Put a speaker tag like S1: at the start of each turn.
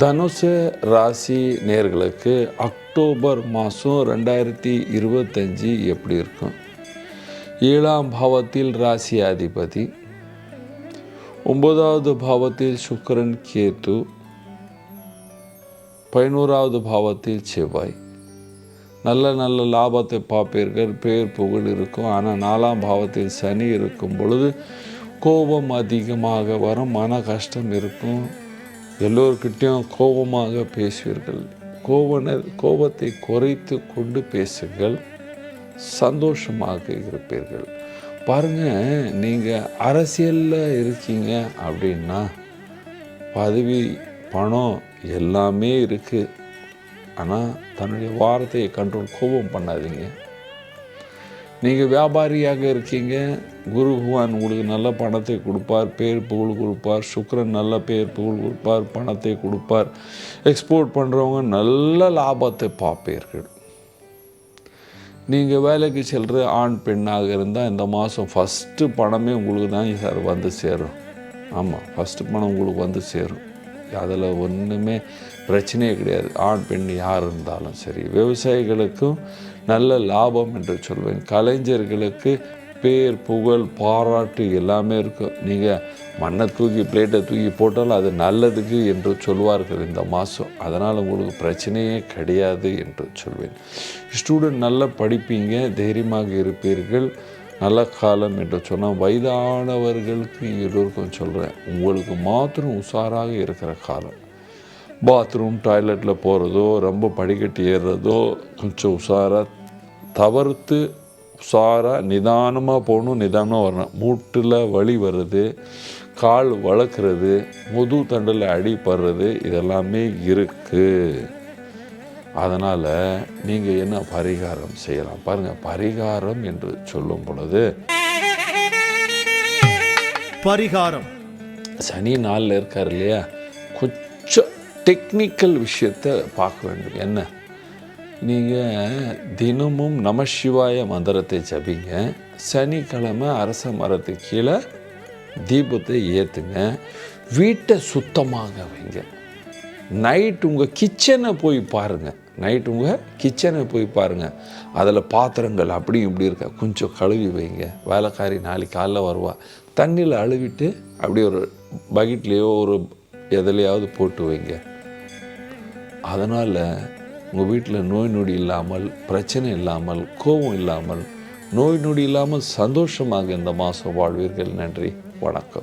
S1: தனுசு ராசி நேர்களுக்கு அக்டோபர் மாதம் ரெண்டாயிரத்தி இருபத்தஞ்சி எப்படி இருக்கும்? ஏழாம் பாவத்தில் ராசி அதிபதி. ஒன்பதாவது பாவத்தில் சுக்கரன் கேத்து பதினோராவது பாவத்தில் செவ்வாய். நல்ல நல்ல லாபத்தை பார்ப்பீர்கள் பேர் புகழ் இருக்கும். ஆனால் நாலாம் பாவத்தில் சனி இருக்கும் பொழுது கோபம் அதிகமாக வரும் மன கஷ்டம் இருக்கும். எல்லோருக்கிட்டையும் கோபமாக பேசுவீர்கள். கோபன கோபத்தை குறைத்து கொண்டு பேசுங்கள். சந்தோஷமாக இருப்பீர்கள். பாருங்கள் நீங்கள் அரசியலில் இருக்கீங்க அப்படின்னா பதவி பணம் எல்லாமே இருக்குது ஆனால் தன்னுடைய வார்த்தையை கண்ட்ரோல் கோபம் பண்ணாதீங்க. நீங்கள் வியாபாரியாக இருக்கீங்க. குரு பகவான் உங்களுக்கு நல்ல பணத்தை கொடுப்பார். பேர் புகழ் கொடுப்பார். சுக்கரன் நல்ல பேர் புகழ் கொடுப்பார். பணத்தை கொடுப்பார். எக்ஸ்போர்ட் பண்ணுறவங்க நல்ல லாபத்தை பார்ப்பீர்கள். நீங்கள் வேலைக்கு செல்கிற ஆண் பெண்ணாக இருந்தால் இந்த மாதம் ஃபஸ்ட்டு பணமே உங்களுக்கு தான் சார் வந்து சேரும். ஆமாம் ஃபஸ்ட்டு பணம் உங்களுக்கு வந்து சேரும். அதில் ஒன்றுமே பிரச்சனையே கிடையாது. ஆண் பெண் யார் இருந்தாலும் சரி. விவசாயிகளுக்கும் நல்ல லாபம் என்று சொல்வேன். கலைஞர்களுக்கு பேர் புகழ் பாராட்டு எல்லாமே இருக்கும். நீங்கள் மண்ணை தூக்கி பிளேட்டை தூக்கி போட்டாலும் அது நல்லதுக்கு என்று சொல்வார்கள் இந்த மாதம் அதனால் உங்களுக்கு பிரச்சனையே கிடையாது என்று சொல்வேன். ஸ்டூடெண்ட் நல்லா படிப்பீங்க தைரியமாக இருப்பீர்கள். நல்ல காலம் என்று சொன்னால் வயதானவர்களுக்கு எல்லோருக்கும் சொல்கிறேன் உங்களுக்கு மாத்திரம் உஷாராக இருக்கிற காலம். பாத்ரூம் டாய்லெட்டில் போகிறதோ ரொம்ப படிக்கட்டு ஏறுறதோ கொஞ்சம் உஷாராக தவிர்த்து உஷாராக நிதானமாக போகணும் நிதானமாக வரணும். மூட்டில் வலி வர்றது கால் வளர்க்குறது முது தண்டில் அடிப்படுறது இதெல்லாமே இருக்குது. அதனால் நீங்கள் என்ன பரிகாரம் செய்யலாம்? பாருங்கள் பரிகாரம் என்று சொல்லும் பொழுது
S2: பரிகாரம்.
S1: சனி நாளில் இருக்கார் இல்லையா? கொஞ்சம் டெக்னிக்கல் விஷயத்தை பார்க்க வேண்டும். என்ன? நீங்கள் தினமும் நமசிவாய மந்திரத்தை ஜபிங்க. சனிக்கிழமை அரச மரத்துக்கு கீழே தீபத்தை ஏற்றுங்க வீட்டை சுத்தமாக வைங்க. நைட் உங்கள் கிச்சனை போய் பாருங்கள் நைட் உங்கள் கிச்சனை போய் பாருங்கள் அதில் பாத்திரங்கள் அப்படியும் இப்படி இருக்க. கொஞ்சம் கழுவி வைங்க. வேலைக்காரி நாளைக்கு காலைல வருவா. தண்ணியில் அழுவிட்டு அப்படி ஒரு பக்கெட்லேயோ ஒரு எதுலையாவது போட்டு வைங்க. அதனால் உங்கள் வீட்டில் நோய் நொடி இல்லாமல் பிரச்சனை இல்லாமல் கோபம் இல்லாமல் நோய் நொடி இல்லாமல் சந்தோஷமாக இந்த மாதம் வாழ்வீர்கள். நன்றி. வணக்கம்.